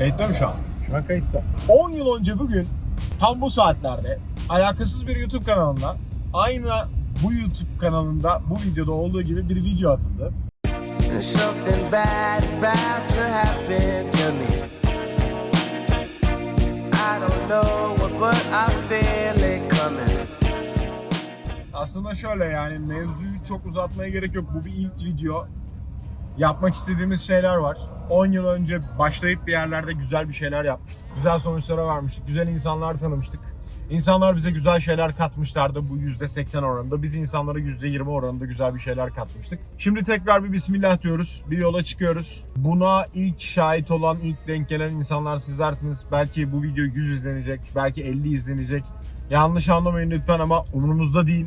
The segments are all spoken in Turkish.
Kayıtta mı şu an? Şu an kayıtta. 10 yıl önce bugün tam bu saatlerde alakasız bir YouTube kanalına aynı bu YouTube kanalında bu videoda olduğu gibi bir video atıldı. Aslında şöyle yani mevzuyu çok uzatmaya gerek yok. Bu bir ilk video. Yapmak istediğimiz şeyler var. 10 yıl önce başlayıp bir yerlerde güzel bir şeyler yapmıştık. Güzel sonuçlara varmıştık. Güzel insanlar tanımıştık. İnsanlar bize güzel şeyler katmışlardı bu %80 oranında. Biz insanlara %20 oranında güzel bir şeyler katmıştık. Şimdi tekrar bir bismillah diyoruz. Bir yola çıkıyoruz. Buna ilk şahit olan, ilk denk gelen insanlar sizlersiniz. Belki bu video 100 izlenecek, belki 50 izlenecek. Yanlış anlamayın lütfen ama umurumuzda değil.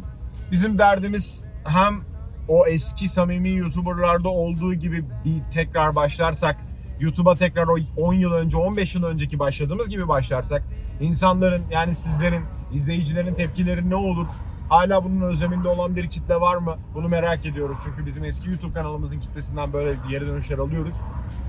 Bizim derdimiz hem o eski samimi YouTuber'larda olduğu gibi bir tekrar başlarsak, YouTube'a tekrar o 10 yıl önce, 15 yıl önceki başladığımız gibi başlarsak, insanların yani sizlerin, izleyicilerin tepkileri ne olur? Hala bunun özleminde olan bir kitle var mı? Bunu merak ediyoruz çünkü bizim eski YouTube kanalımızın kitlesinden böyle geri dönüşler alıyoruz.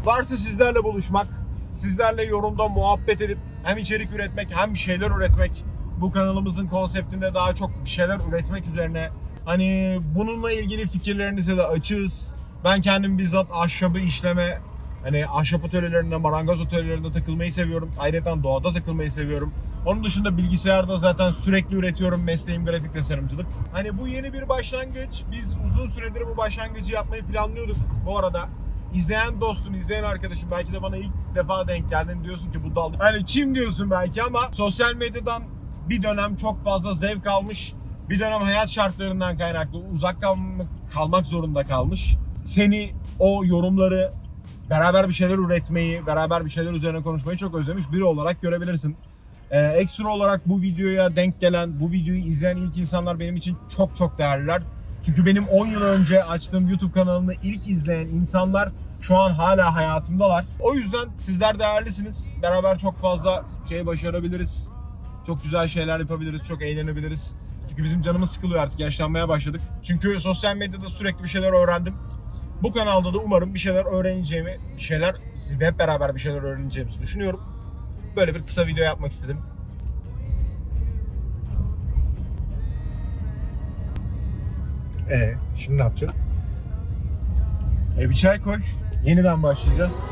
Varsa sizlerle buluşmak, sizlerle yorumda muhabbet edip hem içerik üretmek hem bir şeyler üretmek, bu kanalımızın konseptinde daha çok bir şeyler üretmek üzerine hani bununla ilgili fikirlerinize de açığız. Ben kendim bizzat ahşabı işleme hani ahşap atölyelerinde, marangoz atölyelerinde takılmayı seviyorum. Ayrıca doğada takılmayı seviyorum. Onun dışında bilgisayarda zaten sürekli üretiyorum. Mesleğim grafik tasarımcılık. Hani bu yeni bir başlangıç. Biz uzun süredir bu başlangıcı yapmayı planlıyorduk bu arada. İzleyen dostum, izleyen arkadaşım belki de bana ilk defa denk geldin diyorsun ki bu dalda. Hani kim diyorsun belki ama sosyal medyadan bir dönem çok fazla zevk almış. Bir dönem hayat şartlarından kaynaklı uzak kalmak, kalmak zorunda kalmış. Seni o yorumları beraber bir şeyler üretmeyi, beraber bir şeyler üzerine konuşmayı çok özlemiş biri olarak görebilirsin. Ee, ekstra olarak bu videoya denk gelen, bu videoyu izleyen ilk insanlar benim için çok çok değerliler. Çünkü benim 10 yıl önce açtığım YouTube kanalını ilk izleyen insanlar şu an hala hayatımdalar. O yüzden sizler değerlisiniz. Beraber çok fazla şey başarabiliriz. Çok güzel şeyler yapabiliriz, çok eğlenebiliriz. Çünkü bizim canımız sıkılıyor artık, yaşlanmaya başladık. Çünkü sosyal medyada sürekli bir şeyler öğrendim. Bu kanalda da umarım bir şeyler öğreneceğimi, bir şeyler, siz hep beraber bir şeyler öğreneceğimizi düşünüyorum. Böyle bir kısa video yapmak istedim. Ee, şimdi ne yapacağız? E bir çay koy. Yeniden başlayacağız.